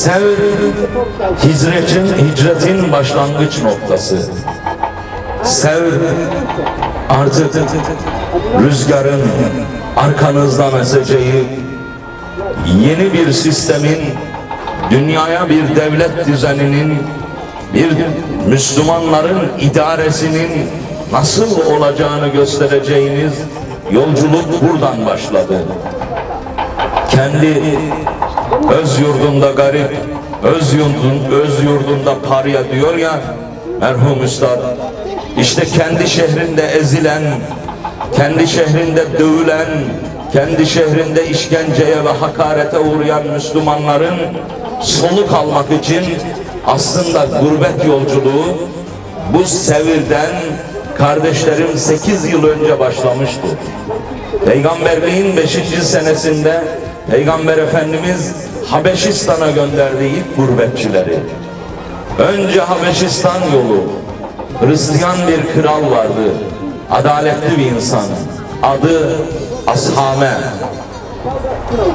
Sevr hicretin, hicretin başlangıç noktası. Sevr artık rüzgarın arkanızdan eseceği yeni bir sistemin dünyaya bir devlet düzeninin bir Müslümanların idaresinin nasıl olacağını göstereceğiniz yolculuk buradan başladı. Kendi öz yurdunda garip, öz yurdun, öz yurdunda parya diyor ya merhum üstad. İşte kendi şehrinde ezilen, kendi şehrinde dövülen, kendi şehrinde işkenceye ve hakarete uğrayan Müslümanların soluk almak için aslında gurbet yolculuğu bu sevirden kardeşlerim 8 yıl önce başlamıştı. Peygamberliğin 5. senesinde Peygamber Efendimiz Habeşistan'a gönderdiği ilk gurbetçileri. Önce Habeşistan yolu. Hristiyan bir kral vardı. Adaletli bir insan. Adı Ashame.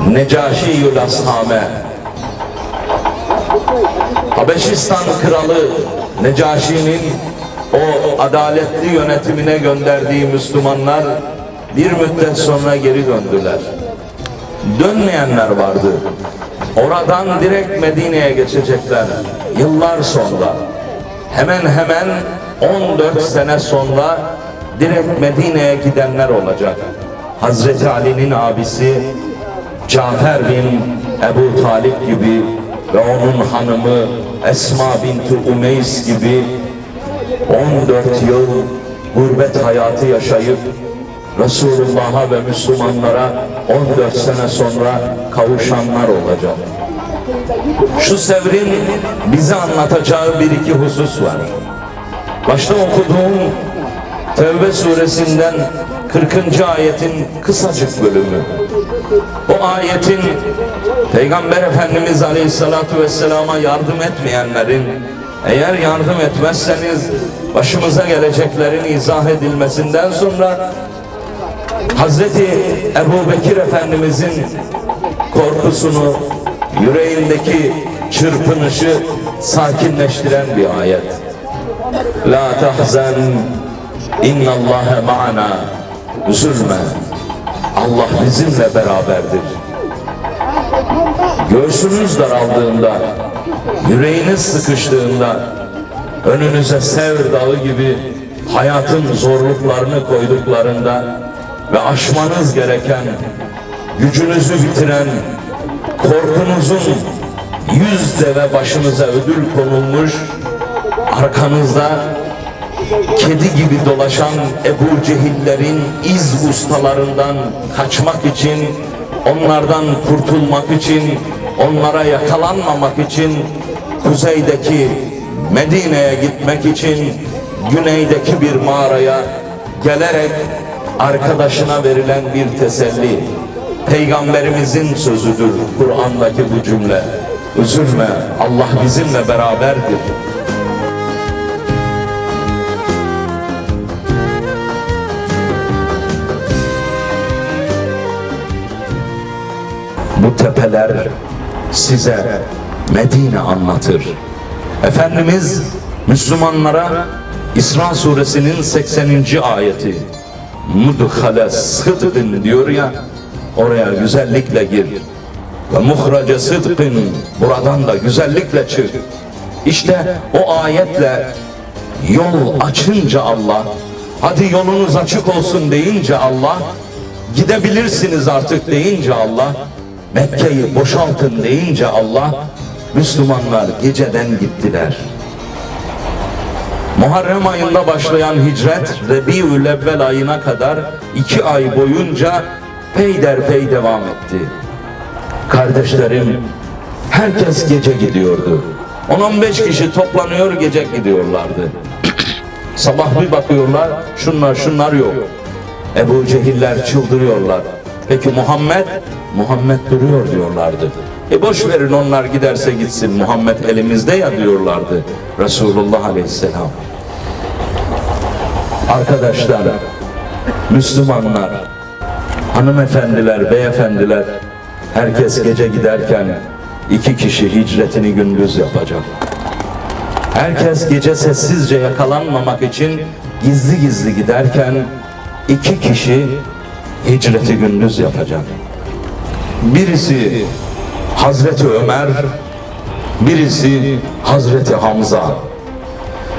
Necaşiyül Ashame. Habeşistan kralı Necaşi'nin o adaletli yönetimine gönderdiği Müslümanlar bir müddet sonra geri döndüler. Dönmeyenler vardı. Oradan direkt Medine'ye geçecekler. Yıllar sonra. Hemen hemen 14 sene sonra direkt Medine'ye gidenler olacak. Hazreti Ali'nin abisi Cafer bin Ebu Talip gibi ve onun hanımı Esma binti Umeys gibi 14 yıl gurbet hayatı yaşayıp Resulullah'a ve Müslümanlara 14 sene sonra kavuşanlar olacak. Şu sevrin bize anlatacağı bir iki husus var. Başta okuduğum Tevbe suresinden 40. ayetin kısacık bölümü. O ayetin Peygamber Efendimiz Aleyhisselatü Vesselam'a yardım etmeyenlerin eğer yardım etmezseniz başımıza geleceklerin izah edilmesinden sonra Hazreti Ebu Bekir Efendimizin korkusunu, yüreğindeki çırpınışı sakinleştiren bir ayet. La tahzen innallâhe ma'ana üzülme. Allah bizimle beraberdir. Göğsünüz daraldığında, yüreğiniz sıkıştığında, önünüze sev dağı gibi hayatın zorluklarını koyduklarında ve aşmanız gereken, gücünüzü bitiren, korkunuzun yüz deve başınıza ödül konulmuş, arkanızda kedi gibi dolaşan Ebu Cehillerin iz ustalarından kaçmak için, onlardan kurtulmak için, onlara yakalanmamak için, kuzeydeki Medine'ye gitmek için, güneydeki bir mağaraya gelerek arkadaşına verilen bir teselli. Peygamberimizin sözüdür Kur'an'daki bu cümle. Üzülme Allah bizimle beraberdir. Bu tepeler size Medine anlatır. Efendimiz Müslümanlara İsra suresinin 80. ayeti Mudhale sıdkın diyor ya oraya güzellikle gir ve muhrace sıdkın buradan da güzellikle çık. İşte o ayetle yol açınca Allah hadi yolunuz açık olsun deyince Allah gidebilirsiniz artık deyince Allah Mekke'yi boşaltın deyince Allah Müslümanlar geceden gittiler. Muharrem ayında başlayan hicret Rebiül Evvel ayına kadar iki ay boyunca peyderpey devam etti. Kardeşlerim herkes gece gidiyordu. 10-15 kişi toplanıyor gece gidiyorlardı. Sabah bir bakıyorlar şunlar şunlar yok. Ebu Cehiller çıldırıyorlar. Peki Muhammed? Muhammed duruyor diyorlardı. E boş verin onlar giderse gitsin Muhammed elimizde ya diyorlardı Resulullah Aleyhisselam. Arkadaşlar, Müslümanlar, hanımefendiler, beyefendiler, herkes gece giderken iki kişi hicretini gündüz yapacak. Herkes gece sessizce yakalanmamak için gizli gizli giderken iki kişi hicreti gündüz yapacak. Birisi Hazreti Ömer, birisi Hazreti Hamza.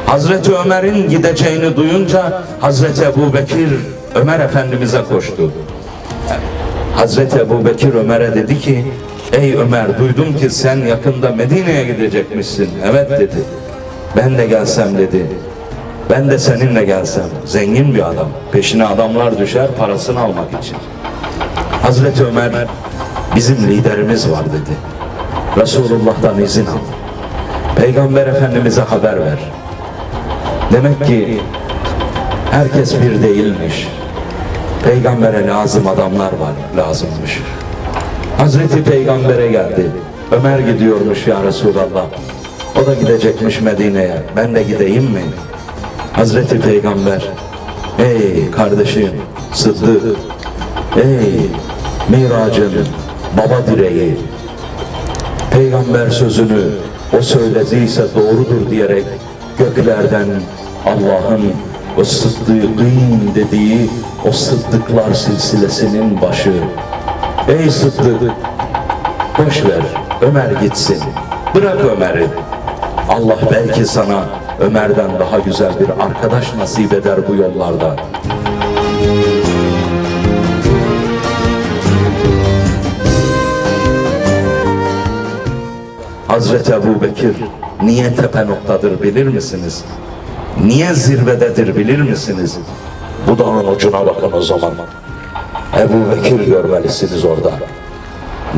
Hazreti Ömer'in gideceğini duyunca Hazreti Ebu Bekir Ömer Efendimiz'e koştu. Hazreti Ebu Bekir Ömer'e dedi ki Ey Ömer duydum ki sen yakında Medine'ye gidecekmişsin. Evet dedi. Ben de gelsem dedi. Ben de seninle gelsem. Zengin bir adam. Peşine adamlar düşer parasını almak için. Hazreti Ömer bizim liderimiz var dedi. Resulullah'tan izin al. Peygamber Efendimiz'e haber ver. Demek ki herkes bir değilmiş. Peygambere lazım adamlar var lazımmış. Hazreti Peygamber'e geldi. Ömer gidiyormuş ya Resulallah. O da gidecekmiş Medine'ye. Ben de gideyim mi? Hazreti Peygamber. Ey kardeşim Sıddık. Ey Miracın baba direği. Peygamber sözünü o söylediyse doğrudur diyerek göklerden Allah'ın o sıddıkîn dediği o sıddıklar silsilesinin başı. Ey Sıddık boş ver Ömer gitsin. Bırak Ömer'i. Allah belki sana Ömer'den daha güzel bir arkadaş nasip eder bu yollarda. Hazreti Ebu Bekir niye tepe noktadır bilir misiniz? Niye zirvededir bilir misiniz? Bu dağın ucuna bakın o zaman. Ebu Bekir görmelisiniz orada.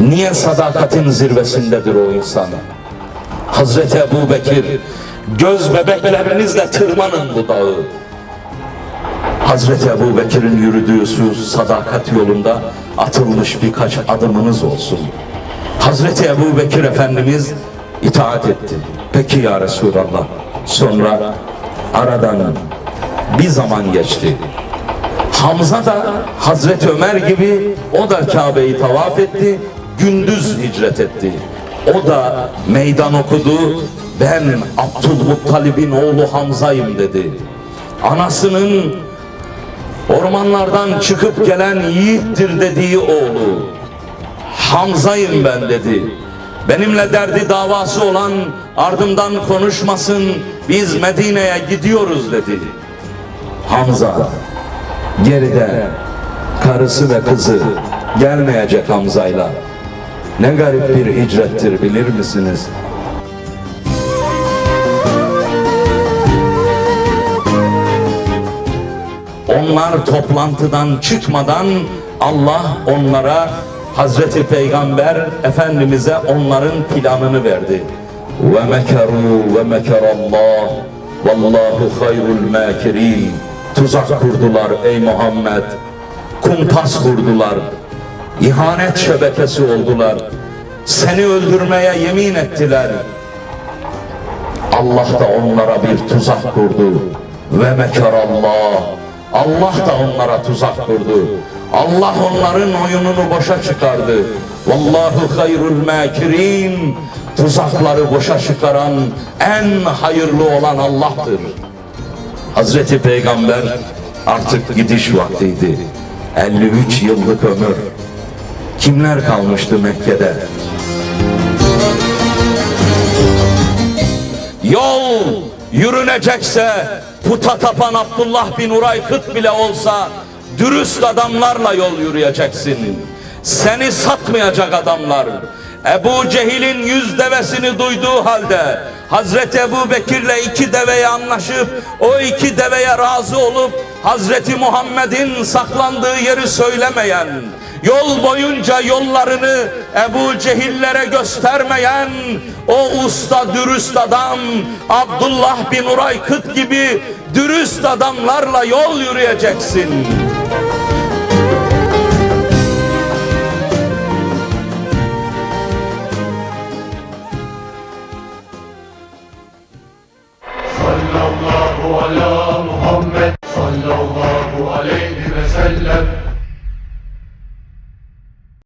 Niye sadakatin zirvesindedir o insan? Hazreti Ebu Bekir göz bebeklerinizle tırmanın bu dağı. Hazreti Ebu Bekir'in yürüdüğü sadakat yolunda atılmış birkaç adımınız olsun. Hazreti Ebu Bekir Efendimiz itaat etti. Peki ya Resulallah. Sonra aradan bir zaman geçti. Hamza da Hazreti Ömer gibi o da Kabe'yi tavaf etti. Gündüz hicret etti. O da meydan okudu. Ben Abdülmuttalib'in oğlu Hamza'yım dedi. Anasının ormanlardan çıkıp gelen yiğittir dediği oğlu. Hamza'yım ben dedi. Benimle derdi davası olan ardımdan konuşmasın biz Medine'ye gidiyoruz dedi. Hamza geride karısı ve kızı gelmeyecek Hamza'yla. Ne garip bir hicrettir bilir misiniz? Onlar toplantıdan çıkmadan Allah onlara Hazreti Peygamber Efendimiz'e onların planını verdi. Ve mekeru ve mekerallah vallahu hayrul makirin. Tuzak kurdular ey Muhammed. Kumpas kurdular. İhanet şebekesi oldular. Seni öldürmeye yemin ettiler. Allah da onlara bir tuzak kurdu. Ve mekerallah. Allah da onlara tuzak kurdu. Allah onların oyununu boşa çıkardı. Vallahu hayrul makirin. Tuzakları boşa çıkaran en hayırlı olan Allah'tır. Hazreti Peygamber artık gidiş vaktiydi. 53 yıllık ömür. Kimler kalmıştı Mekke'de? Yol yürünecekse puta tapan Abdullah bin Uraykıt bile olsa dürüst adamlarla yol yürüyeceksin. Seni satmayacak adamlar. Ebu Cehil'in yüz devesini duyduğu halde Hazreti Ebu Bekir'le iki deveye anlaşıp o iki deveye razı olup Hazreti Muhammed'in saklandığı yeri söylemeyen yol boyunca yollarını Ebu Cehillere göstermeyen o usta dürüst adam Abdullah bin Uraykıt gibi dürüst adamlarla yol yürüyeceksin.